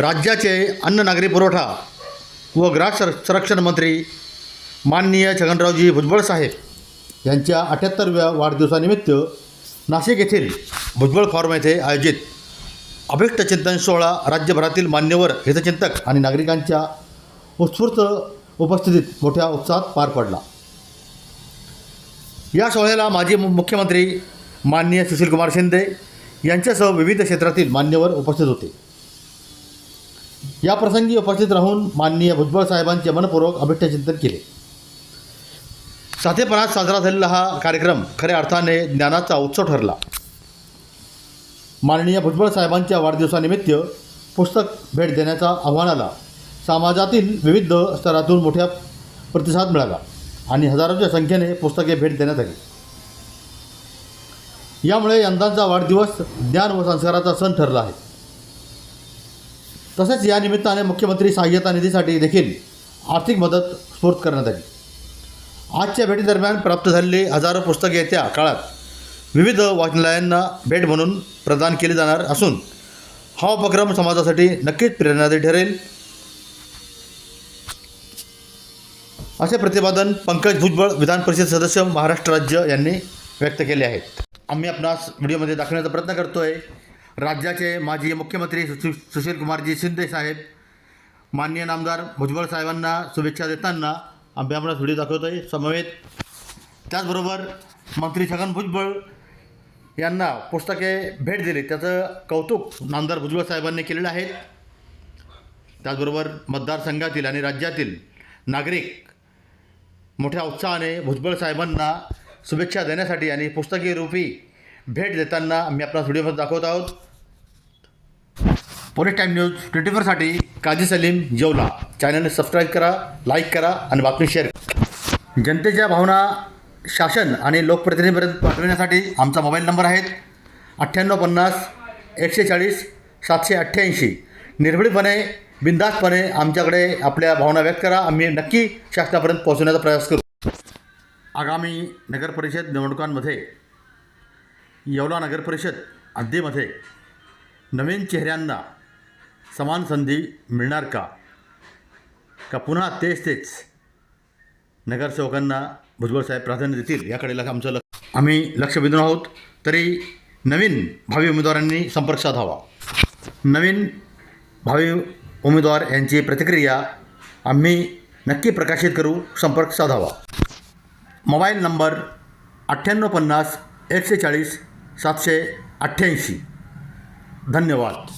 राज्याचे अन्न नागरी पुरवठा व ग्राहक संर संरक्षण मंत्री माननीय छगनरावजी भुजबळ साहेब यांच्या अठ्याहत्तरव्या वाढदिवसानिमित्त नाशिक येथील भुजबळ फॉर्म येथे आयोजित अभिष्ट चिंतन सोहळा राज्यभरातील मान्यवर हितचिंतक आणि नागरिकांच्या उत्स्फूर्त उपस्थितीत मोठ्या उत्साहात पार पडला. या सोहळ्याला माजी मुख्यमंत्री माननीय सुशीलकुमार शिंदे यांच्यासह विविध क्षेत्रातील मान्यवर उपस्थित होते. या प्रसंगी उपस्थित राहून माननीय भुजबळ साहेबांचे मनपूर्वक अभिष्ट चिंतन केले. साधेपणात साजरा झालेला हा कार्यक्रम खऱ्या अर्थाने ज्ञानाचा उत्सव ठरला. माननीय भुजबळ साहेबांच्या वाढदिवसानिमित्त पुस्तक भेट देण्याचा आव्हानाला समाजातील विविध स्तरातून मोठ्या प्रतिसाद मिळाला आणि हजारोच्या संख्येने पुस्तके भेट देण्यात आली. यामुळे यंदाचा वाढदिवस ज्ञान व संस्काराचा सण ठरला आहे. तसेच या निमित्ताने मुख्यमंत्री सहाय्यता निधीसाठी देखील आर्थिक मदत स्फूर्त करण्यात आली. आजच्या भेटीदरम्यान प्राप्त झालेली हजारो पुस्तके येत्या काळात विविध वाचनालयांना भेट म्हणून प्रदान केली जाणार असून हा उपक्रम समाजासाठी नक्कीच प्रेरणादायी ठरेल. असे प्रतिपादन पंकज भुजबळ विधान परिषद सदस्य महाराष्ट्र राज्य यांनी व्यक्त केले आहेत. आम्ही आपणास व्हिडिओमध्ये दाखवण्याचा प्रयत्न करतो आहे राज्याचे माजी मुख्यमंत्री सुशील सुशीलकुमारजी शिंदे साहेब माननीय नामदार भुजबळ साहेबांना शुभेच्छा देताना आम्ही आम्हाला व्हिडिओ दाखवतो आहे समवेत त्याचबरोबर मंत्री छगन भुजबळ यांना पुस्तके भेट दिली. त्याचं कौतुक नामदार भुजबळ साहेबांनी केलेलं आहे. त्याचबरोबर मतदारसंघातील आणि राज्यातील नागरिक मोठ्या उत्साहाने भुजबळ साहेबांना शुभेच्छा देण्यासाठी आणि पुस्तकी रूपी भेट देताना आम्ही आपला व्हिडिओमध्ये दाखवत आहोत. पोलीस टाईम न्यूज ट्वेंटी फोरसाठी काजी सलीम जेवला. चॅनलने सबस्क्राईब करा लाईक करा आणि बातमी शेअर करा. जनतेच्या भावना शासन आणि लोकप्रतिनिधीपर्यंत पाठविण्यासाठी आमचा मोबाईल नंबर आहे अठ्ठ्याण्णव पन्नास एकशे चाळीस सातशे अठ्ठ्याऐंशी. निर्भीडपणे बिंदास्तपणे आमच्याकडे आपल्या भावना व्यक्त करा. आम्ही नक्की शासनापर्यंत पोहोचवण्याचा प्रयास करू. आगामी नगरपरिषद निवडणुकांमध्ये येवला नगरपरिषद हद्दीमध्ये नवीन चेहऱ्यांना समान संधी मिळणार का? का पुन्हा तेच तेच? नगरसेवकांना भुजबळ साहेब प्राधान्य देतील याकडे लक्ष आमचं लक्ष आम्ही लक्ष वेधून आहोत. तरी नवीन भावी उमेदवारांनी संपर्क साधावा. नवीन भावी उमेदवार यांची प्रतिक्रिया आम्ही नक्की प्रकाशित करू संपर्क साधावा. मोबाईल नंबर अठ्ठ्याण्णव पन्नास एकशे चाळीस सातशे अठ्ठ्याऐंशी. धन्यवाद.